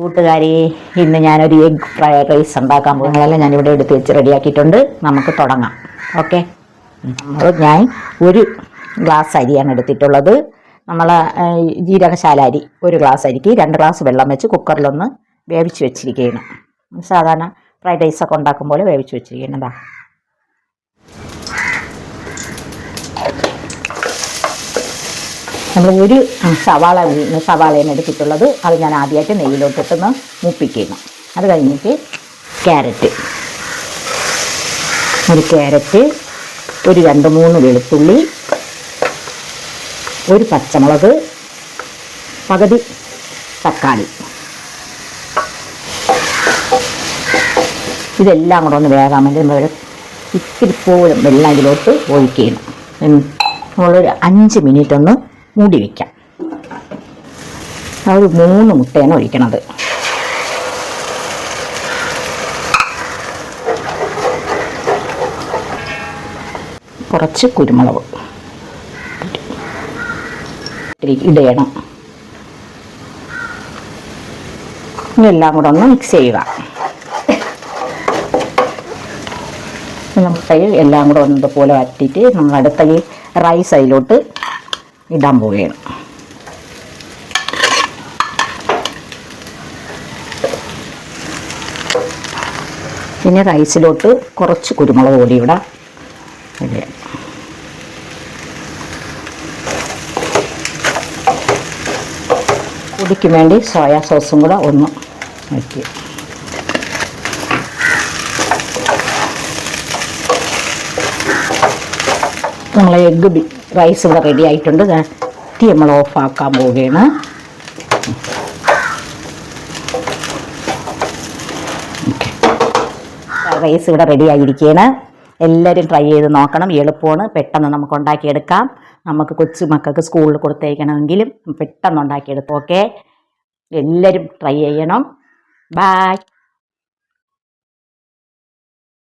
കൂട്ടുകാരി ഇന്ന് ഞാനൊരു എഗ് ഫ്രൈഡ് റൈസ് ഉണ്ടാക്കാൻ പോകുന്നതെല്ലാം. ഞാനിവിടെ എടുത്ത് വെച്ച് റെഡിയാക്കിയിട്ടുണ്ട്. നമുക്ക് തുടങ്ങാം. ഓക്കെ? നമ്മൾ ഞാൻ ഒരു ഗ്ലാസ് അരിയാണ് എടുത്തിട്ടുള്ളത്. നമ്മൾ ജീരകശാല അരി ഒരു ഗ്ലാസ് അരിക്ക് രണ്ട് ഗ്ലാസ് വെള്ളം വെച്ച് കുക്കറിലൊന്ന് വേവിച്ച് വെച്ചിരിക്കുകയാണ്. സാധാരണ ഫ്രൈഡ് റൈസൊക്കെ ഉണ്ടാക്കുമ്പോൾ ഉണ്ടാക്കും പോലെ വേവിച്ച് വെച്ചിരിക്കുന്നതാ നമ്മൾ ഒരു സവാള സവാളേനെ എടുത്തിട്ടുള്ളത്. അത് ഞാൻ ആദ്യമായിട്ട് നെയ്യിലോട്ടിട്ടൊന്ന് മുപ്പിക്കുന്നു അത് കഴിഞ്ഞിട്ട് ക്യാരറ്റ്. ഒരു ക്യാരറ്റ് ഒരു രണ്ട് മൂന്ന് വെളുത്തുള്ളി ഒരു പച്ചമുളക് പകുതി തക്കാളി. ഇതെല്ലാം കൂടെ ഒന്ന് വേകാൻ വേണ്ടി നമ്മൾ ഇത്തിരി പോലും വെള്ളം ഇതിലോട്ട് ഒഴിക്കണം. ഉം. നമ്മളൊരു അഞ്ച് മിനിറ്റ് ഒന്ന് മൂടി വയ്ക്കാം ഒരു മൂന്ന് മുട്ടയാണ് ഒഴിക്കണത്. കുറച്ച് കുരുമുളക് ഇടയണം ഇതെല്ലാം കൂടെ ഒന്ന് മിക്സ് ചെയ്യുക. മുട്ടയിൽ എല്ലാം കൂടെ ഒന്നതുപോലെ വറ്റിയിട്ട് നമ്മൾ അടുത്ത ഈ റൈസ് അതിലോട്ട് ഇടാൻ പോവുകയാണ്. പിന്നെ റൈസിലോട്ട് കുറച്ച് കുരുമുളക് പൊടി ഇവിടെ ഇടുക പൊടിക്ക് വേണ്ടി സോയാ സോസും കൂടെ ഒന്ന് വയ്ക്കുക നമ്മൾ എഗ്ഗ് ബി റൈസ് ഇവിടെ റെഡി ആയിട്ടുണ്ട്. തീ നമ്മൾ ഓഫാക്കാൻ പോവുകയാണ്. റൈസ് ഇവിടെ റെഡി ആയിരിക്കുകയാണ്. എല്ലാവരും ട്രൈ ചെയ്ത് നോക്കണം. എളുപ്പമാണ്. പെട്ടെന്ന് നമുക്ക് ഉണ്ടാക്കിയെടുക്കാം. നമുക്ക് കൊച്ചു മക്കൾക്ക് സ്കൂളിൽ കൊടുത്തേക്കണമെങ്കിലും പെട്ടെന്ന് ഉണ്ടാക്കിയെടുക്കും. ഓക്കെ എല്ലാവരും ട്രൈ ചെയ്യണം. ബായ്